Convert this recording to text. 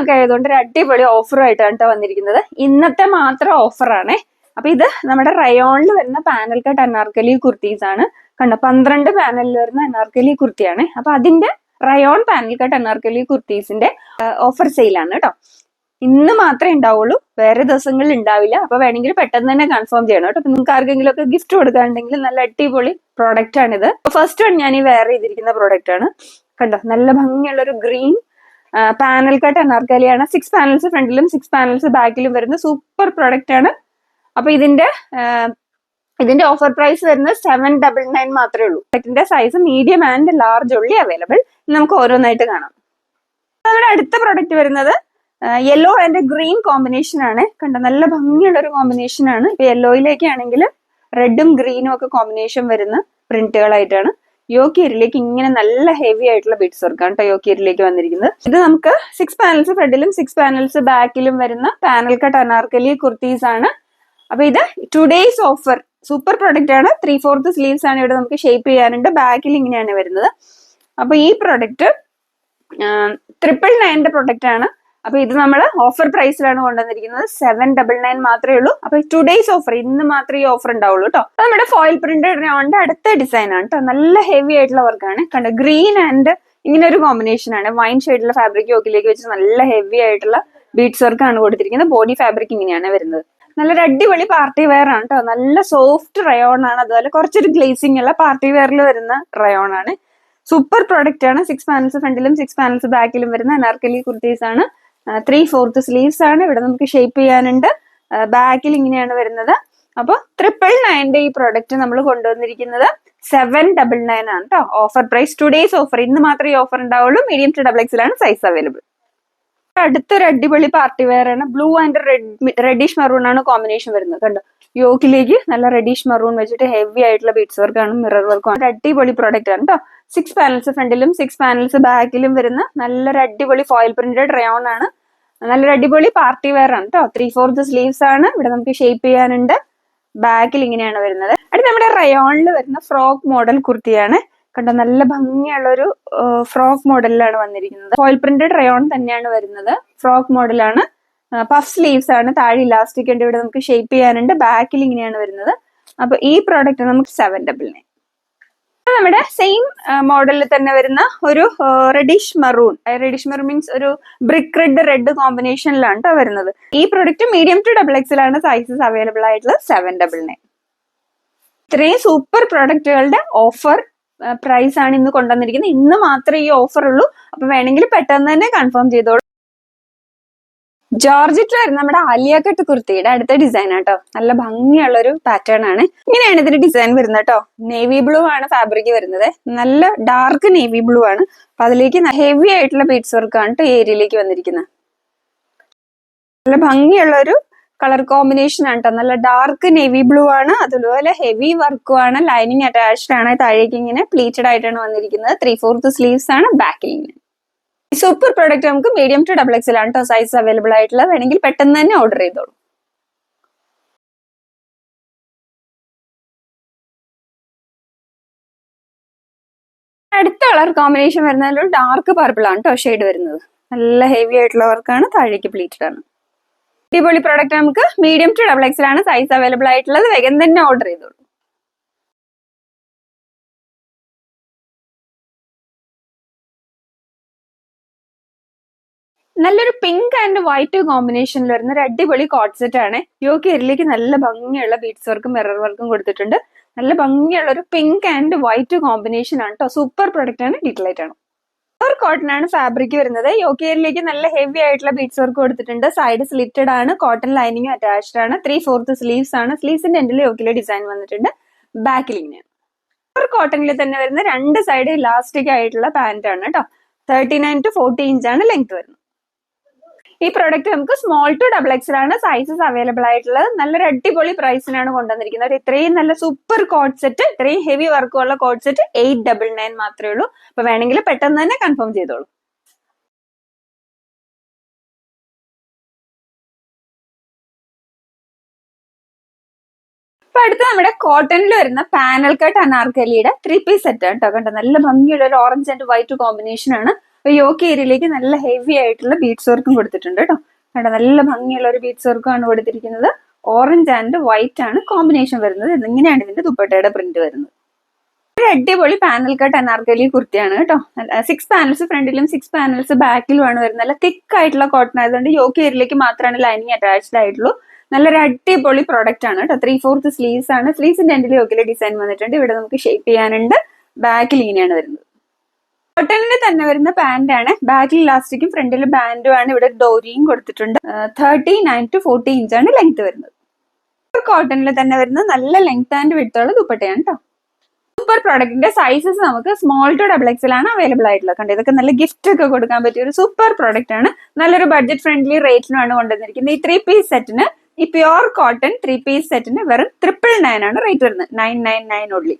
ഒക്കെ ആയതുകൊണ്ട് ഒരു അടിപൊളി ഓഫറുമായിട്ടാണ് കേട്ടോ വന്നിരിക്കുന്നത്. ഇന്നത്തെ മാത്രം ഓഫറാണ് അപ്പൊ ഇത് നമ്മുടെ റയോണിൽ വരുന്ന പാനൽ കട്ട് അനാർക്കലി കുർത്തീസ് ആണ്. കണ്ടോ പന്ത്രണ്ട് പാനലിൽ വരുന്ന അനാർക്കലി കുർത്തിയാണ്. അപ്പൊ അതിന്റെ റയോൺ പാനൽ കട്ട് അനാർക്കലി കുർത്തീസിന്റെ ഓഫർ സെയിലാണ് കേട്ടോ ഇന്ന് മാത്രമേ ഉണ്ടാവുള്ളൂ. വേറെ ദിവസങ്ങളിൽ ഉണ്ടാവില്ല. അപ്പൊ വേണമെങ്കിൽ പെട്ടെന്ന് തന്നെ കൺഫേം ചെയ്യണം കേട്ടോ അപ്പൊ നിങ്ങൾക്ക് ആർക്കെങ്കിലും ഒക്കെ ഗിഫ്റ്റ് കൊടുക്കാനുണ്ടെങ്കിൽ നല്ല അടിപൊളി പ്രോഡക്റ്റ് ആണിത്. ഫസ്റ്റ് വൺ ഞാൻ ഈ വെയർ ചെയ്തിരിക്കുന്ന പ്രോഡക്റ്റ് ആണ്. കണ്ടോ നല്ല ഭംഗിയുള്ള ഒരു ഗ്രീൻ പാനൽ കട്ട് അനാർക്കലിയാണ് സിക്സ് പാനൽസ് ഫ്രണ്ടിലും സിക്സ് പാനൽസ് ബാക്കിലും വരുന്ന സൂപ്പർ പ്രൊഡക്റ്റ് ആണ്. അപ്പൊ ഇതിന്റെ ഇതിന്റെ ഓഫർ പ്രൈസ് വരുന്നത് സെവൻ ഡബിൾ നയൻ മാത്രമേ ഉള്ളൂ. ഇതിന്റെ സൈസ് മീഡിയം ആൻഡ് ലാർജ് ഉള്ളി അവൈലബിൾ നമുക്ക് ഓരോന്നായിട്ട് കാണാം. നമ്മുടെ അടുത്ത പ്രൊഡക്റ്റ് വരുന്നത് യെല്ലോ ആൻഡ് ഗ്രീൻ കോമ്പിനേഷൻ ആണ്. കണ്ട നല്ല ഭംഗിയുള്ള ഒരു കോമ്പിനേഷൻ ആണ്. ഇപ്പൊ യെല്ലോയിലേക്കാണെങ്കിൽ റെഡും ഗ്രീനും ഒക്കെ കോമ്പിനേഷൻ വരുന്ന പ്രിന്റുകളായിട്ടാണ് യോക്കിയരിലേക്ക് ഇങ്ങനെ നല്ല ഹെവി ആയിട്ടുള്ള ബീഡ്സ് വർക്കാണ് കേട്ടോ യോക്കിയരിലേക്ക് വന്നിരിക്കുന്നത്. ഇത് നമുക്ക് സിക്സ് പാനൽസ് ഫ്രണ്ടിലും സിക്സ് പാനൽസ് ബാക്കിലും വരുന്ന പാനൽ കട്ട് അനാർക്കലി കുർത്തീസ് ആണ്. അപ്പൊ ഇത് two days offer super product ആണ്. ത്രീ ഫോർത്ത് സ്ലീവ്സ് ആണ് ഇവിടെ നമുക്ക് ഷേപ്പ് ചെയ്യാനുണ്ട്. ബാക്കിൽ ഇങ്ങനെയാണ് വരുന്നത്. അപ്പൊ ഈ പ്രൊഡക്റ്റ് ട്രിപ്പിൾ നയന്റെ പ്രൊഡക്റ്റ് ആണ്. അപ്പൊ ഇത് നമ്മൾ ഓഫർ പ്രൈസിലാണ് കൊണ്ടുവന്നിരിക്കുന്നത്. സെവൻ ഡബിൾ നയൻ മാത്രമേ ഉള്ളൂ. അപ്പൊ ടു ഡേയ്സ് ഓഫർ ഇന്ന് മാത്രമേ ഈ ഓഫർ ഉണ്ടാവുള്ളൂ കേട്ടോ നമ്മുടെ ഫോയിൽ പ്രിന്റഡ് റൗണ്ട് അടുത്ത ഡിസൈൻ ആണ് കേട്ടോ നല്ല ഹെവി ആയിട്ടുള്ള വർക്കാണ് കണ്ടോ? ഗ്രീൻ ആൻഡ് ഇങ്ങനെ ഒരു കോമ്പിനേഷൻ ആണ്. വൈൻ ഷെയ്ഡിലുള്ള ഫാബ്രിക് യോക്കിലേക്ക് വെച്ച് നല്ല ഹെവി ആയിട്ടുള്ള ബീഡ്സ് വർക്കാണ് കൊടുത്തിരിക്കുന്നത്. ബോഡി ഫാബ്രിക് ഇങ്ങനെയാണ് വരുന്നത്. നല്ല അടിപൊളി പാർട്ടി വെയർ ആണ് കേട്ടോ നല്ല സോഫ്റ്റ് റയോൺ ആണ്. അതുപോലെ കുറച്ചൊരു ഗ്ലേസിംഗ് ഉള്ള പാർട്ടി വെയറിൽ വരുന്ന റയോൺ ആണ്. സൂപ്പർ പ്രോഡക്റ്റ് ആണ്. സിക്സ് പാനൽസ് ഫ്രണ്ടിലും സിക്സ് പാനൽസ് ബാക്കിലും വരുന്ന അനാർക്കലി കുർത്തീസ് ആണ്. ത്രീ ഫോർത്ത് സ്ലീവ്സ് ആണ്. ഇവിടെ നമുക്ക് ഷേപ്പ് ചെയ്യാനുണ്ട്. ബാക്കിൽ ഇങ്ങനെയാണ് വരുന്നത്. അപ്പോൾ ട്രിപ്പിൾ നയന്റെ ഈ പ്രോഡക്റ്റ് നമ്മൾ കൊണ്ടുവന്നിരിക്കുന്നത് സെവൻ ഡബിൾ നയൻ ആണ് കേട്ടോ offer price two days offer ഇന്ന് മാത്രമേ ഓഫർ ഉണ്ടാവുള്ളൂ. മീഡിയം ടു ഡബിൾ എക്സിലാണ് സൈസ് അവൈലബിൾ അടുത്തൊരു അടിപൊളി പാർട്ടി വെയർ ആണ്. Blue and red reddish maroon ആണ് കോമ്പിനേഷൻ വരുന്നത്. കണ്ടോ? യോക്കിലേക്ക് നല്ല റെഡിഷ് മറൂൺ വെച്ചിട്ട് ഹെവി ആയിട്ടുള്ള ബീഡ്സ് വർക്കാണ് മിറർ വർക്കാണ് അടിപൊളി പ്രോഡക്റ്റ് ആണ് കേട്ടോ സിക്സ് പാനൽസ് ഫ്രണ്ടിലും സിക്സ് പാനൽസ് ബാക്കിലും വരുന്ന നല്ലൊരു അടിപൊളി ഫോയിൽ പ്രിന്റഡ് റയോൺ ആണ്. നല്ലൊരു അടിപൊളി പാർട്ടി വെയർ ആണ് കേട്ടോ ത്രീ ഫോർത്ത് സ്ലീവ്സ് ആണ്. ഇവിടെ നമുക്ക് ഷേപ്പ് ചെയ്യാനുണ്ട്. ബാക്കിൽ ഇങ്ങനെയാണ് വരുന്നത്. അടുത്ത നമ്മുടെ റയോണിൽ വരുന്ന ഫ്രോക്ക് മോഡൽ കുർത്തിയാണ്. കണ്ടോ നല്ല ഭംഗിയുള്ള ഒരു ഫ്രോക്ക് മോഡലിലാണ് വന്നിരിക്കുന്നത്. ഫോയിൽ പ്രിന്റഡ് റയോൺ തന്നെയാണ് വരുന്നത്. ഫ്രോക്ക് മോഡലാണ് പഫ് സ്ലീവ്സ് ആണ്. താഴെ ഇലാസ്റ്റിക് ഉണ്ട്. ഇവിടെ നമുക്ക് ഷേപ്പ് ചെയ്യാനുണ്ട്. ബാക്കിൽ ഇങ്ങനെയാണ് വരുന്നത്. അപ്പൊ ഈ പ്രോഡക്റ്റ് നമുക്ക് സെവൻ ഡബിൾ നയൻ സെയിം മോഡലിൽ തന്നെ വരുന്ന ഒരു reddish maroon reddish maroon means ഒരു ബ്രിക്ക് റെഡ് റെഡ് കോമ്പിനേഷനിലാണ് കേട്ടോ വരുന്നത്. ഈ പ്രൊഡക്റ്റ് മീഡിയം ടു ഡബിൾ എക്സിലാണ് സൈസസ് അവൈലബിൾ ആയിട്ടുള്ളത് സെവൻ ഡബിൾ നയൻ ഇത്രയും സൂപ്പർ പ്രൊഡക്റ്റുകളുടെ ഓഫർ പ്രൈസ് ആണ് ഇന്ന് കൊണ്ടുവന്നിരിക്കുന്നത്. ഇന്ന് മാത്രമേ ഈ ഓഫർ ഉള്ളൂ. അപ്പൊ വേണമെങ്കിൽ പെട്ടെന്ന് തന്നെ കൺഫേം ചെയ്തോളൂ. ജോർജറ്റ് വരുന്ന നമ്മുടെ ആലിയ കുർത്തിയുടെ അടുത്ത ഡിസൈൻ ആട്ടോ. നല്ല ഭംഗിയുള്ള ഒരു പാറ്റേൺ ആണ്. ഇങ്ങനെയാണ് ഇതിന്റെ ഡിസൈൻ വരുന്നത് കേട്ടോ നേവി ബ്ലൂ ആണ് ഫാബ്രിക് വരുന്നത്. നല്ല ഡാർക്ക് നേവി ബ്ലൂ ആണ്. അപ്പൊ അതിലേക്ക് ഹെവി ആയിട്ടുള്ള ബീഡ്സ് വർക്കാണ് കേട്ടോ ഏരിയയിലേക്ക് വന്നിരിക്കുന്നത്. നല്ല ഭംഗിയുള്ള ഒരു കളർ കോമ്പിനേഷൻ ആണ് കേട്ടോ നല്ല ഡാർക്ക് നേവി ബ്ലൂ ആണ്. അതുപോലെ ഹെവി വർക്കും ആണ്. ലൈനിങ് അറ്റാച്ച്ഡ് ആണ്. താഴേക്ക് ഇങ്ങനെ പ്ലീറ്റഡ് ആയിട്ടാണ് വന്നിരിക്കുന്നത്. ത്രീ ഫോർത്ത് സ്ലീവ്സ് ആണ് ബാക്കിൽ ഇങ്ങനെ. സൂപ്പർ പ്രോഡക്റ്റ് നമുക്ക് മീഡിയം ടു ഡബിൾ എക്സ് ആണ്. കേട്ടോ സൈസ് അവൈലബിൾ ആയിട്ടുള്ളത് വേണമെങ്കിൽ പെട്ടെന്ന് തന്നെ ഓർഡർ ചെയ്തോളൂ. അടുത്ത കളർ കോമ്പിനേഷൻ വരുന്നതിൽ ഡാർക്ക് പർപ്പിൾ ആണ് കേട്ടോ ഷെയ്ഡ് വരുന്നത്. നല്ല ഹെവി ആയിട്ടുള്ള വർക്കാണ് താഴേക്ക് പ്ലീറ്റഡ് ആണ്. അടിപൊളി പ്രോഡക്റ്റ് നമുക്ക് മീഡിയം ടു ഡബിൾ എക്സിലാണ് സൈസ് അവൈലബിൾ ആയിട്ടുള്ളത്. വേഗം തന്നെ ഓർഡർ ചെയ്തോളൂ. നല്ലൊരു പിങ്ക് ആൻഡ് വൈറ്റ് കോമ്പിനേഷനിൽ വരുന്ന ഒരു അടിപൊളി കോട്ട് സെറ്റ് ആണ്. യോഗ്യരിലേക്ക് നല്ല ഭംഗിയുള്ള ബീഡ്സ് വർക്കും മിറർ വർക്കും കൊടുത്തിട്ടുണ്ട്. നല്ല ഭംഗിയുള്ള ഒരു പിങ്ക് ആൻഡ് വൈറ്റ് കോമ്പിനേഷൻ ആണ് കേട്ടോ സൂപ്പർ പ്രൊഡക്റ്റ് ആണ് ഡീറ്റലൈറ്റ് ആണ്. പ്യുവർ കോട്ടൺ ആണ് ഫാബ്രിക് വരുന്നത്. യോക്കിയറിലേക്ക് നല്ല ഹെവി ആയിട്ടുള്ള ബീഡ്സ് വർക്ക് കൊടുത്തിട്ടുണ്ട്. സൈഡ് സ്ലിറ്റഡ് ആണ് കോട്ടൺ ലൈനിങ് അറ്റാച്ച്ഡ് ആണ്. ത്രീ ഫോർത്ത് സ്ലീവ്സ് ആണ്. സ്ലീവ്സിന്റെ എൻഡിൽ യോക്കിലെ ഡിസൈൻ വന്നിട്ടുണ്ട്. ബാക്കിൽ പ്യുവർ കോട്ടണിൽ തന്നെ വരുന്ന രണ്ട് സൈഡ് ഇലാസ്റ്റിക് ആയിട്ടുള്ള പാന്റ് ആണ് കേട്ടോ thirty nine to forty inch ആണ് ലെങ്ത് വരുന്നത്. ഈ പ്രോഡക്റ്റ് നമുക്ക് സ്മോൾ ടു ഡബിൾ എക്സിലാണ് സൈസസ് അവൈലബിൾ ആയിട്ടുള്ളത്. നല്ലൊരു അടിപൊളി പ്രൈസിനാണ് കൊണ്ടുവന്നിരിക്കുന്നത്. ഇത്രയും നല്ല സൂപ്പർ കോഡ് സെറ്റ് ഇത്രയും heavy വർക്കുള്ള coord set eight double nine മാത്രമേ ഉള്ളൂ. അപ്പൊ വേണമെങ്കിൽ പെട്ടെന്ന് തന്നെ കൺഫേം ചെയ്തോളൂ. അപ്പൊ അടുത്ത് നമ്മുടെ കോട്ടണിൽ വരുന്ന പാനൽ കട്ട് അനാർക്കലിയുടെ ത്രീ പീസ് സെറ്റ് കേട്ടോ. കണ്ടോ? നല്ല ഭംഗിയുള്ള ഒരു ഓറഞ്ച് ആൻഡ് വൈറ്റ് കോമ്പിനേഷൻ ആണ്. അപ്പൊ യോക്ക് ഏരിയയിലേക്ക് നല്ല ഹെവി ആയിട്ടുള്ള ബീഡ്സ് വർക്കും കൊടുത്തിട്ടുണ്ട് കേട്ടോ. കണ്ടോ നല്ല ഭംഗിയുള്ള ഒരു ബീഡ്സ് വർക്കും ആണ് കൊടുത്തിരിക്കുന്നത്. ഓറഞ്ച് ആൻഡ് വൈറ്റ് ആണ് കോമ്പിനേഷൻ വരുന്നത്. ഇങ്ങനെയാണ് ഇതിന്റെ ദുപ്പട്ടയുടെ പ്രിന്റ് വരുന്നത്? ഒരു അടിപൊളി പാനൽ കട്ട് അനാർക്കലി കുർത്തിയാണ് കേട്ടോ. സിക്സ് പാനൽസ് ഫ്രണ്ടിലും സിക്സ് പാനൽസ് ബാക്കിലും ആണ് വരുന്നത്. നല്ല തിക്ക് ആയിട്ടുള്ള കോട്ടൺ ആയതുകൊണ്ട് യോക്ക് ഏരിയയിലേക്ക് മാത്രമാണ് ലൈനിങ് അറ്റാച്ച്ഡ് ആയിട്ടുള്ളൂ. നല്ലൊരു അടിപൊളി പ്രോഡക്റ്റ് ആണ് കേട്ടോ. ത്രീ ഫോർത്ത് സ്ലീവ്സ് ആണ്. സ്ലീവ്സിന്റെ എന്റെ യോക്കിലെ ഡിസൈൻ വന്നിട്ടുണ്ട്. ഇവിടെ നമുക്ക് ഷേപ്പ് ചെയ്യാനുണ്ട്. ബാക്കിൽ ഇങ്ങനെയാണ് വരുന്നത്. കോട്ടണിൽ തന്നെ വരുന്ന പാന്റ് ആണ്. ബാക്കിൽ ഇലാസ്റ്റിക്കും ഫ്രണ്ടിൽ ബാൻഡും ആണ്. ഇവിടെ ഡോരിയും കൊടുത്തിട്ടുണ്ട്. Thirty nine to forty inch ആണ് ലെങ്ത് വരുന്നത്. കോട്ടണിൽ തന്നെ വരുന്ന നല്ല ലെങ്ത് ആൻഡ് വിട്ടുള്ള ദുപ്പട്ടയാണ് കേട്ടോ സൂപ്പർ പ്രോഡക്റ്റിന്റെ സൈസസ് നമുക്ക് സ്മോൾ ടു ഡബിൾ എക്സൽ ആണ് അവൈലബിൾ ആയിട്ടുള്ളത്. കണ്ടോ? ഇതൊക്കെ നല്ല ഗിഫ്റ്റ് ഒക്കെ കൊടുക്കാൻ പറ്റിയ ഒരു സൂപ്പർ പ്രോഡക്റ്റ് ആണ്. നല്ലൊരു ബഡ്ജറ്റ് ഫ്രണ്ട്ലി റേറ്റിനാണ് കൊണ്ടുവന്നിരിക്കുന്നത്. ഈ ത്രീ പീസ് സെറ്റിന് ഈ പ്യുർ കോട്ടൺ ത്രീ പീസ് സെറ്റിന് വെറും ട്രിപ്പിൾ നയൻ ആണ് റേറ്റ് വരുന്നത്. നയൻ നയൻ നയൻ ഉള്ളി